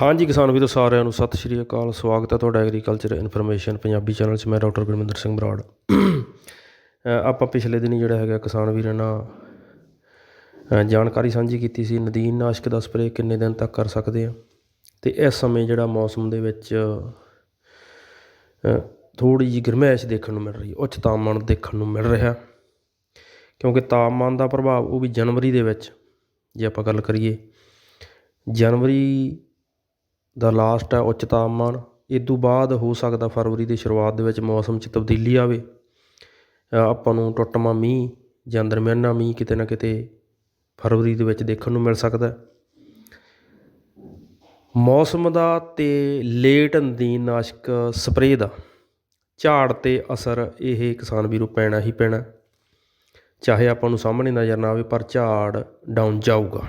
ਹਾਂਜੀ ਕਿਸਾਨ ਵੀਰੋ, ਸਾਰਿਆਂ ਨੂੰ ਸਤਿ ਸ਼੍ਰੀ ਅਕਾਲ। ਸਵਾਗਤ ਹੈ ਤੁਹਾਡਾ ਐਗਰੀਕਲਚਰ ਇਨਫੋਰਮੇਸ਼ਨ ਪੰਜਾਬੀ ਚੈਨਲ 'ਚ। ਮੈਂ ਡਾਕਟਰ ਗੁਰਮਿੰਦਰ ਸਿੰਘ ਬਰਾੜ। ਆਪਾਂ ਪਿਛਲੇ ਦਿਨੀ ਜਿਹੜਾ ਹੈਗਾ ਕਿਸਾਨ ਵੀਰਾਂ ਨਾਲ ਜਾਣਕਾਰੀ ਸਾਂਝੀ ਕੀਤੀ ਸੀ, ਨਦੀਨ ਨਾਸ਼ਕ ਦਾ ਸਪਰੇਅ ਕਿੰਨੇ ਦਿਨ ਤੱਕ ਕਰ ਸਕਦੇ ਆ। ਤੇ ਇਸ ਸਮੇਂ ਜਿਹੜਾ ਮੌਸਮ ਦੇ ਵਿੱਚ ਥੋੜੀ ਜਿਹੀ ਗਰਮੈਸ਼ ਦੇਖਣ ਨੂੰ ਮਿਲ ਰਹੀ, ਉੱਚ ਤਾਪਮਾਨ ਦੇਖਣ ਨੂੰ ਮਿਲ ਰਿਹਾ। ਕਿਉਂਕਿ ਤਾਪਮਾਨ ਦਾ ਪ੍ਰਭਾਵ ਉਹ ਵੀ ਜਨਵਰੀ ਦੇ ਵਿੱਚ, ਜੇ ਆਪਾਂ ਗੱਲ ਕਰੀਏ, ਜਨਵਰੀ ਦਾ ਲਾਸਟ ਹੈ ਉੱਚ ਤਾਪਮਾਨ। ਇਹ ਤੋਂ ਬਾਅਦ ਹੋ ਸਕਦਾ ਫਰਵਰੀ ਦੀ ਸ਼ੁਰੂਆਤ ਦੇ ਵਿੱਚ ਮੌਸਮ 'ਚ ਤਬਦੀਲੀ ਆਵੇ। ਆਪਾਂ ਨੂੰ ਟੁੱਟਵਾਂ ਮੀਂਹ ਜਾਂ ਦਰਮਿਆਨਾ ਮੀਂਹ ਕਿਤੇ ਨਾ ਕਿਤੇ ਫਰਵਰੀ ਦੇ ਵਿੱਚ ਦੇਖਣ ਨੂੰ ਮਿਲ ਸਕਦਾ ਮੌਸਮ ਦਾ ਤੇ ਲੇਟ ਨਦੀਨ ਨਾਸ਼ਕ ਸਪਰੇਅ ਦਾ ਝਾੜ ਤੇ ਅਸਰ ਇਹ ਕਿਸਾਨ ਵੀਰੋ ਪੈਣਾ ਹੀ ਪੈਣਾ। ਚਾਹੇ ਆਪਾਂ ਨੂੰ ਸਾਹਮਣੇ ਨਜ਼ਰ ਨਾ ਆਵੇ ਪਰ ਝਾੜ ਡਾਊਨ ਜਾਊਗਾ।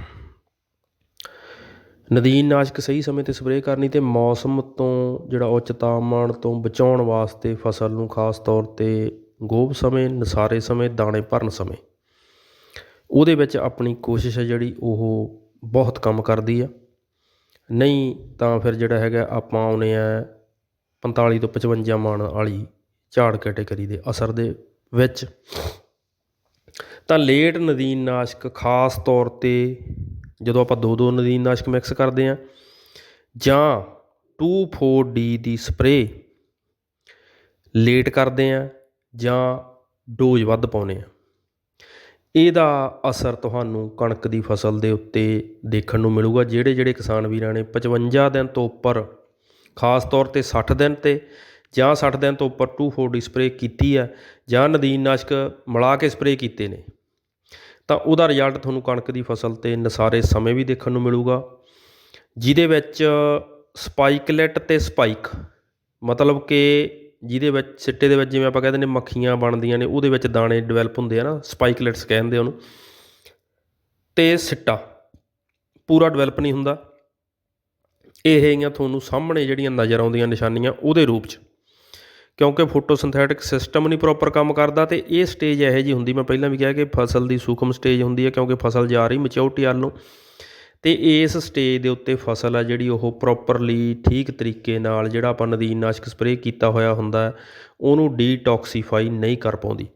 ਨਦੀਨ ਨਾਸ਼ਕ ਸਹੀ ਸਮੇਂ ਤੇ ਸਪਰੇਅ ਕਰਨੀ ਤੇ ਮੌਸਮ ਤੋਂ ਜਿਹੜਾ ਉੱਚ ਤਾਪਮਾਨ ਤੋਂ ਬਚਾਉਣ ਵਾਸਤੇ ਫਸਲ ਨੂੰ ਖਾਸ ਤੌਰ ਤੇ ਗੋਭ ਸਮੇਂ, ਨਸਾਰੇ ਸਮੇਂ, ਦਾਣੇ ਭਰਨ ਸਮੇਂ। ਉਹਦੇ ਵਿੱਚ ਆਪਣੀ ਕੋਸ਼ਿਸ਼ ਹੈ ਜਿਹੜੀ ਉਹ ਬਹੁਤ ਕੰਮ ਕਰਦੀ ਆ। ਨਹੀਂ ਤਾਂ ਫਿਰ ਜਿਹੜਾ ਹੈਗਾ ਆਪਾਂ ਆਉਨੇ ਆ 45 ਤੋਂ 55 ਮਾਣ ਵਾਲੀ ਝਾੜ ਕੈਟੇਗਰੀ ਦੇ ਅਸਰ ਦੇ ਵਿੱਚ। ਤਾਂ ਲੇਟ ਨਦੀਨ ਨਾਸ਼ਕ ਖਾਸ ਤੌਰ ਤੇ ਜਦੋਂ ਆਪਾਂ ਦੋ ਦੋ ਨਦੀਨ ਨਾਸ਼ਕ ਮਿਕਸ ਕਰਦੇ ਆ ਜਾਂ 2,4-D ਦੀ ਸਪਰੇਅ ਲੇਟ ਕਰਦੇ ਆ ਜਾਂ ਡੋਜ਼ ਵੱਧ ਪਾਉਨੇ ਆ ਇਹਦਾ ਅਸਰ ਤੁਹਾਨੂੰ ਕਣਕ ਦੀ ਫਸਲ ਦੇ ਉੱਤੇ ਦੇਖਣ ਨੂੰ ਮਿਲੂਗਾ ਜਿਹੜੇ ਜਿਹੜੇ ਕਿਸਾਨ ਵੀਰਾਂ ਨੇ 55 ਦਿਨ ਤੋਂ ਉੱਪਰ ਖਾਸ ਤੌਰ ਤੇ 60 ਦਿਨ ਤੇ ਜਾਂ 60 ਦਿਨ ਤੋਂ ਉੱਪਰ 2,4-D ਸਪਰੇਅ ਕੀਤੀ ਆ ਜਾਂ ਨਦੀਨ ਨਾਸ਼ਕ ਮਿਲਾ ਕੇ ਸਪਰੇਅ ਕੀਤੇ ਨੇ। ਤਾਂ ਉਹਦਾ ਰਿਜ਼ਲਟ ਤੁਹਾਨੂੰ ਕਣਕ ਦੀ ਫਸਲ ਤੇ ਨਸਾਰੇ ਸਮੇਂ ਵੀ ਦੇਖਣ ਨੂੰ ਮਿਲੂਗਾ, ਜਿਹਦੇ ਵਿੱਚ ਸਪਾਈਕਲੈਟ ਤੇ ਸਪਾਈਕ ਮਤਲਬ ਕਿ ਜਿਹਦੇ ਵਿੱਚ ਸਿੱਟੇ ਦੇ ਵਿੱਚ ਜਿਵੇਂ ਆਪਾਂ ਕਹਿੰਦੇ ਨੇ ਮੱਖੀਆਂ ਬਣਦੀਆਂ ਨੇ, ਉਹਦੇ ਵਿੱਚ ਦਾਣੇ ਡਿਵੈਲਪ ਹੁੰਦੇ ਆ ਨਾ ਸਪਾਈਕਲੈਟਸ ਕਹਿੰਦੇ ਉਹਨੂੰ, ਤੇ ਸਿੱਟਾ ਪੂਰਾ ਡਿਵੈਲਪ ਨਹੀਂ ਹੁੰਦਾ। ਇਹ ਹੈਗੀਆਂ ਤੁਹਾਨੂੰ ਸਾਹਮਣੇ ਜਿਹੜੀਆਂ ਨਜ਼ਰ ਆਉਂਦੀਆਂ ਨਿਸ਼ਾਨੀਆਂ, ਉਹਦੇ ਰੂਪ 'ਚ। ਕਿਉਂਕਿ ਫੋਟੋਸਿੰਥੈਟਿਕ ਸਿਸਟਮ ਨਹੀਂ ਪ੍ਰੋਪਰ ਕੰਮ ਕਰਦਾ ਤੇ ਇਹ ਸਟੇਜ ਇਹੋ ਜੀ ਹੁੰਦੀ। ਮੈਂ ਪਹਿਲਾਂ ਵੀ ਕਿਹਾ ਕਿ ਫਸਲ ਦੀ ਸੂਖਮ ਸਟੇਜ ਹੁੰਦੀ ਹੈ ਕਿਉਂਕਿ ਫਸਲ ਜਾ ਰਹੀ ਮੈਚਿਓਰਟੀ ਵੱਲ ਨੂੰ। ਤੇ ਇਸ ਸਟੇਜ ਦੇ ਉੱਤੇ ਫਸਲ ਆ ਜਿਹੜੀ ਉਹ ਪ੍ਰੋਪਰਲੀ ਠੀਕ ਤਰੀਕੇ ਨਾਲ ਜਿਹੜਾ ਆਪਾਂ ਨਦੀਨ ਨਾਸ਼ਕ ਸਪਰੇਅ ਕੀਤਾ ਹੋਇਆ ਹੁੰਦਾ ਉਹਨੂੰ ਡੀਟੌਕਸੀਫਾਈ ਨਹੀਂ ਕਰ ਪਾਉਂਦੀ।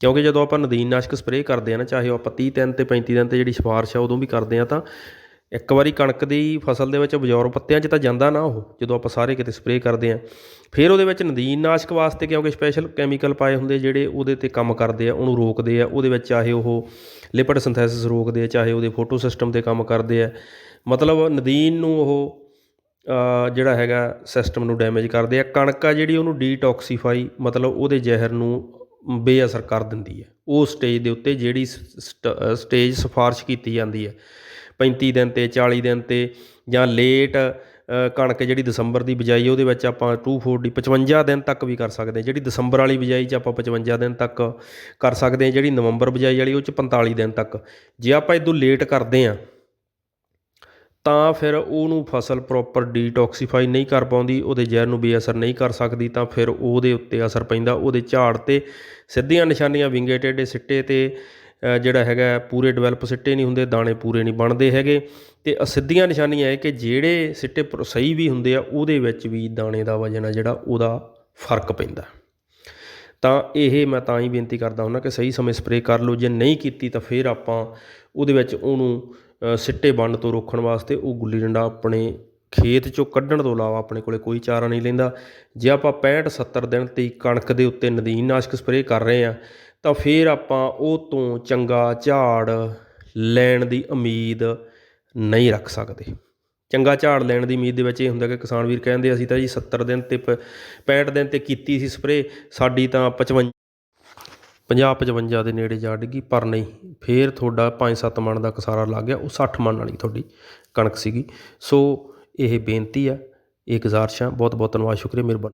ਕਿਉਂਕਿ ਜਦੋਂ ਆਪਾਂ ਨਦੀਨ ਨਾਸ਼ਕ ਸਪਰੇਅ ਕਰਦੇ ਆ ਨਾ, ਚਾਹੇ ਉਹ ਆਪਾਂ 30 ਦਿਨ ਤੇ 35 ਦਿਨ ਤੇ ਜਿਹੜੀ ਸਿਫਾਰਿਸ਼ ਆ ਉਦੋਂ ਵੀ ਕਰਦੇ ਆ ਤਾਂ ਇੱਕ ਵਾਰੀ ਕਣਕ ਦੀ ਫਸਲ ਦੇ ਵਿੱਚ ਬਜੌਰ ਪੱਤਿਆਂ 'ਚ ਤਾਂ ਜਾਂਦਾ ਨਾ ਉਹ, ਜਦੋਂ ਆਪਾਂ ਸਾਰੇ ਕਿਤੇ ਸਪਰੇਅ ਕਰਦੇ ਹਾਂ। ਫਿਰ ਉਹਦੇ ਵਿੱਚ ਨਦੀਨ ਨਾਸ਼ਕ ਵਾਸਤੇ ਕਿਉਂਕਿ ਸਪੈਸ਼ਲ ਕੈਮੀਕਲ ਪਾਏ ਹੁੰਦੇ ਜਿਹੜੇ ਉਹਦੇ ਤੇ ਕੰਮ ਕਰਦੇ ਆ, ਉਹਨੂੰ ਰੋਕਦੇ ਆ, ਉਹਦੇ ਵਿੱਚ ਚਾਹੇ ਉਹ ਲਿਪਿਡ ਸਿੰਥੈਸਿਸ ਰੋਕਦੇ ਆ, ਚਾਹੇ ਉਹਦੇ ਫੋਟੋ ਸਿਸਟਮ ਤੇ ਕੰਮ ਕਰਦੇ ਆ। ਮਤਲਬ ਨਦੀਨ ਨੂੰ ਉਹ ਜਿਹੜਾ ਹੈਗਾ ਸਿਸਟਮ ਨੂੰ ਡੈਮੇਜ ਕਰਦੇ ਆ। ਕਣਕ ਆ ਜਿਹੜੀ ਉਹਨੂੰ ਡੀਟੌਕਸੀਫਾਈ ਮਤਲਬ ਉਹਦੇ ਜ਼ਹਿਰ ਨੂੰ ਬੇਅਸਰ ਕਰ ਦਿੰਦੀ ਹੈ ਉਹ ਸਟੇਜ ਦੇ ਉੱਤੇ ਜਿਹੜੀ ਸਟੇਜ ਸਿਫਾਰਿਸ਼ ਕੀਤੀ ਜਾਂਦੀ ਹੈ 35 ਦਿਨ ਤੇ 40 ਦਿਨ ਤੇ ਜਾਂ ਲੇਟ ਕਣਕ ਜਿਹੜੀ ਦਸੰਬਰ ਦੀ ਬਿਜਾਈ, ਉਹਦੇ ਵਿੱਚ ਆਪਾਂ 240 55 ਦਿਨ ਤੱਕ ਵੀ ਕਰ ਸਕਦੇ ਹਾਂ। ਜਿਹੜੀ ਦਸੰਬਰ ਵਾਲੀ ਬਿਜਾਈ 'ਚ ਆਪਾਂ 55 ਦਿਨ ਤੱਕ ਕਰ ਸਕਦੇ ਹਾਂ, ਜਿਹੜੀ ਨਵੰਬਰ ਬਿਜਾਈ ਵਾਲੀ, ਉਹ 'ਚ 45 ਦਿਨ ਤੱਕ। ਜੇ ਆਪਾਂ ਇਦੋਂ ਲੇਟ ਕਰਦੇ ਹਾਂ, ਤਾਂ ਫਿਰ ਉਹਨੂੰ ਫਸਲ ਪ੍ਰੋਪਰ ਡੀਟੌਕਸੀਫਾਈ ਨਹੀਂ ਕਰ ਪਾਉਂਦੀ, ਉਹਦੇ ਜ਼ਹਿਰ ਨੂੰ ਬੇਅਸਰ ਨਹੀਂ ਕਰ ਸਕਦੀ, ਤਾਂ ਫਿਰ ਉਹਦੇ ਉੱਤੇ ਅਸਰ ਪੈਂਦਾ। ਉਹਦੇ ਝਾੜ ਤੇ ਸਿੱਧੀਆਂ ਨਿਸ਼ਾਨੀਆਂ ਵਿੰਗੇ, ਟੇਢੇ, ਸਿੱਟੇ ਤੇ ਜਿਹੜਾ ਹੈਗਾ ਪੂਰੇ ਡਿਵੈਲਪ ਸਿੱਟੇ ਨਹੀਂ ਹੁੰਦੇ, ਦਾਣੇ ਪੂਰੇ ਨਹੀਂ ਬਣਦੇ ਹੈਗੇ। ਤੇ ਅਸਿੱਧੀਆਂ ਨਿਸ਼ਾਨੀਆਂ ਇਹ ਕਿ ਜਿਹੜੇ ਸਿੱਟੇ ਸਹੀ ਵੀ ਹੁੰਦੇ ਆ, ਉਹਦੇ ਵਿੱਚ ਵੀ ਦਾਣੇ ਦਾ ਵਜਨ ਆ ਜਿਹੜਾ, ਉਹਦਾ ਫ਼ਰਕ ਪੈਂਦਾ। ਤਾਂ ਇਹ ਮੈਂ ਤਾਂ ਹੀ ਬੇਨਤੀ ਕਰਦਾ ਹੁੰਦਾ ਕਿ ਸਹੀ ਸਮੇਂ ਸਪਰੇਅ ਕਰ ਲਓ, ਜੇ ਨਹੀਂ ਕੀਤੀ ਤਾਂ ਫਿਰ ਆਪਾਂ ਉਹਦੇ ਵਿੱਚ ਉਹਨੂੰ ਸਿੱਟੇ ਬਣਨ ਤੋਂ ਰੋਕਣ ਵਾਸਤੇ ਉਹ ਗੁੱਲੀ ਡੰਡਾ ਆਪਣੇ ਖੇਤ ਚੋਂ ਕੱਢਣ ਤੋਂ ਇਲਾਵਾ ਆਪਣੇ ਕੋਲੇ ਕੋਈ ਚਾਰਾ ਨਹੀਂ ਲੈਂਦਾ। ਜੇ ਆਪਾਂ 65 70 ਦਿਨ ਤੇ ਕਣਕ ਦੇ ਉੱਤੇ ਨਦੀਨ ਨਾਸ਼ਕ ਸਪਰੇਅ ਕਰ ਰਹੇ ਆ ਤਾਂ ਫਿਰ ਆਪਾਂ ਉਹ ਤੋਂ ਚੰਗਾ ਝਾੜ ਲੈਣ ਦੀ ਉਮੀਦ ਨਹੀਂ ਰੱਖ ਸਕਦੇ। ਚੰਗਾ ਝਾੜ ਲੈਣ ਦੀ ਉਮੀਦ ਦੇ ਵਿੱਚ ਇਹ ਹੁੰਦਾ ਕਿ ਕਿਸਾਨ ਵੀਰ ਕਹਿੰਦੇ ਅਸੀਂ ਤਾਂ ਜੀ 70 ਦਿਨ ਤੇ ਪ- 65 ਦਿਨ ਤੇ ਕੀਤੀ ਸੀ ਸਪਰੇਅ, ਸਾਡੀ ਤਾਂ 55 50 55 ਦੇ ਨੇੜੇ ਜਾ ਡਿੱਗੀ, ਪਰ ਨਹੀਂ, ਫੇਰ ਤੁਹਾਡਾ 5-7 ਮਣ ਦਾ ਕਸਾਰਾ ਲੱਗ ਗਿਆ, ਉਹ 60 ਮਣ ਵਾਲੀ ਤੁਹਾਡੀ ਕਣਕ ਸੀਗੀ। ਸੋ ਇਹ ਬੇਨਤੀ ਆ ਇਹ ਗੁਜ਼ਾਰਿਸ਼ਾਂ ਬਹੁਤ ਬਹੁਤ ਧੰਨਵਾਦ, ਸ਼ੁਕਰੀਆ, ਮਿਹਰਬਾਨੀ।